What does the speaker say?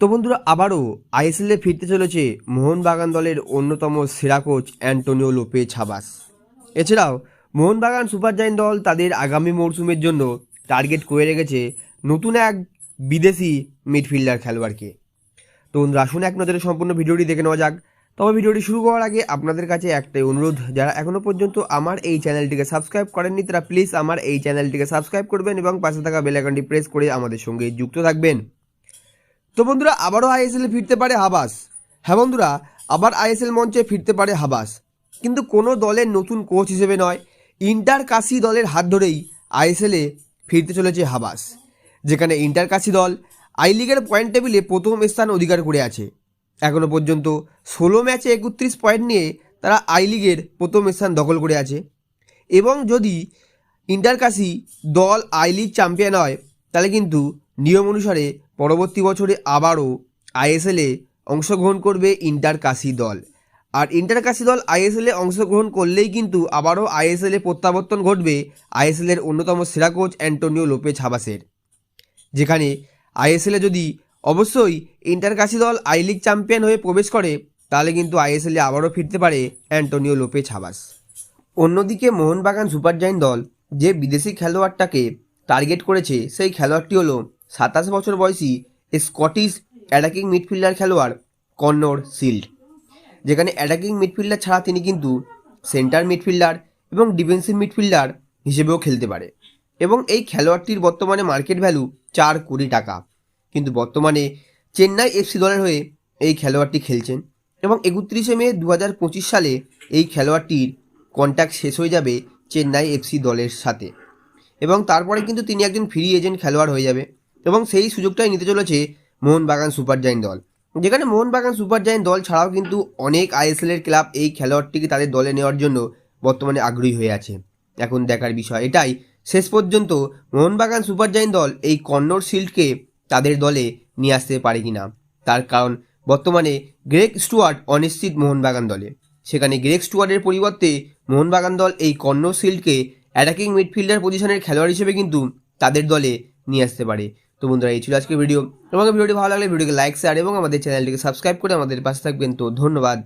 তো বন্ধুরা, আবারও আইএসএলে ফিরতে চলেছে মোহনবাগান দলের অন্যতম সেরা কোচ অ্যান্টোনিও লোপে ছাবাস এছাড়াও, মোহনবাগান সুপার জায়েন্ট দল তাদের আগামী মরশুমের জন্য টার্গেট করে রেখেছে নতুন এক বিদেশি মিডফিল্ডার খেলোয়াড়কে। তো বন্ধুরা, আসুন এক নজরে সম্পূর্ণ ভিডিওটি দেখে নেওয়া যাক। তবে ভিডিওটি শুরু করার আগে আপনাদের কাছে একটাই অনুরোধ, যারা এখনও পর্যন্ত আমার এই চ্যানেলটিকে সাবস্ক্রাইব করেননি, তারা প্লিজ আমার এই চ্যানেলটিকে সাবস্ক্রাইব করবেন এবং পাশে থাকা বেল আইকনটি প্রেস করে আমাদের সঙ্গে যুক্ত থাকবেন। তো বন্ধুরা, আবারও আইএসএল ফিরতে পারে হাবাস। হ্যাঁ বন্ধুরা, আবার আইএসএল মঞ্চে ফিরতে পারে হাবাস। কিন্তু কোনো দলের নতুন কোচ হিসেবে নয়, ইন্টার কাশি দলের হাত ধরেই আইএসএলে ফিরতে চলেছে হাবাস। যেখানে ইন্টার কাশি দল আই লিগের পয়েন্ট টেবিলে প্রথম স্থান অধিকার করে আছে। এখনও পর্যন্ত ষোলো ম্যাচে একত্রিশ পয়েন্ট নিয়ে তারা আই লিগের প্রথম স্থান দখল করে আছে। এবং যদি ইন্টার কাশি দল আই লিগ চ্যাম্পিয়ন হয়, তাহলে কিন্তু নিয়ম অনুসারে পরবর্তী বছরে আবারও আইএসএলে অংশগ্রহণ করবে ইন্টার কাশি দল। আর ইন্টার কাশি দল আইএসএলে অংশগ্রহণ করলেই কিন্তু আবারও আইএসএলে প্রত্যাবর্তন ঘটবে আইএসএলের অন্যতম সেরা কোচ অ্যান্টোনিও লোপে ছাবাসের যেখানে আইএসএলে যদি অবশ্যই ইন্টার কাশি দল আই লিগ চ্যাম্পিয়ন হয়ে প্রবেশ করে, তাহলে কিন্তু আইএসএলে আবারও ফিরতে পারে অ্যান্টোনিও লোপে ছাবাস অন্যদিকে মোহনবাগান সুপার জায়েন্ট দল যে বিদেশি খেলোয়াড়টাকে টার্গেট করেছে, সেই খেলোয়াড়টি হলো সাতাশ বছর বয়সী স্কটিশ অ্যাটাকিং মিডফিল্ডার খেলোয়াড় কন্নর সিল্ড যেখানে অ্যাটাকিং মিডফিল্ডার ছাড়া তিনি কিন্তু সেন্টার মিডফিল্ডার এবং ডিফেন্সিভ মিডফিল্ডার হিসেবেও খেলতে পারে। এবং এই খেলোয়াড়টির বর্তমানে মার্কেট ভ্যালু চার কোটি টাকা। কিন্তু বর্তমানে চেন্নাই এফসি দলের হয়ে এই খেলোয়াড়টি খেলছেন এবং একত্রিশে মে দু হাজার পঁচিশ সালে এই খেলোয়াড়টির কন্ট্যাক্ট শেষ হয়ে যাবে চেন্নাই এফসি দলের সাথে। এবং তারপরে কিন্তু তিনি একজন ফ্রি এজেন্ট খেলোয়াড় হয়ে যাবে। এবং সেই সুযোগটাই নিতে চলেছে মোহনবাগান সুপার জায়েন্ট দল। যেখানে মোহনবাগান সুপার জায়েন্ট দল ছাড়াও কিন্তু অনেক আইএসএলের ক্লাব এই খেলোয়াড়টিকে তাদের দলে নেওয়ার জন্য বর্তমানে আগ্রহী হয়ে আছে। এখন দেখার বিষয় এটাই, শেষ পর্যন্ত মোহনবাগান সুপার জায়েন্ট দল এই কন্নড় শিল্ডকে তাদের দলে নিয়ে আসতে পারে কিনা, তার কারণ বর্তমানে গ্রেক স্টুয়ার্ট অনিশ্চিত মোহনবাগান দলে। সেখানে গ্রেক স্টুয়ার্টের পরিবর্তে মোহনবাগান দল এই কন্নর শিল্ডকে অ্যাটাকিং মিডফিল্ডার পজিশনের খেলোয়াড় হিসেবে কিন্তু তাদের দলে নিয়ে আসতে পারে। তো বন্ধুরা, এই ছিল আজকের ভিডিও তোমাকে ভিডিওটি ভালো লাগলে ভিডিওকে লাইক শেয়ার এবং আমাদের চ্যানেলটিকে সাবস্ক্রাইব করে আমাদের পাশে থাকবেন। তো ধন্যবাদ।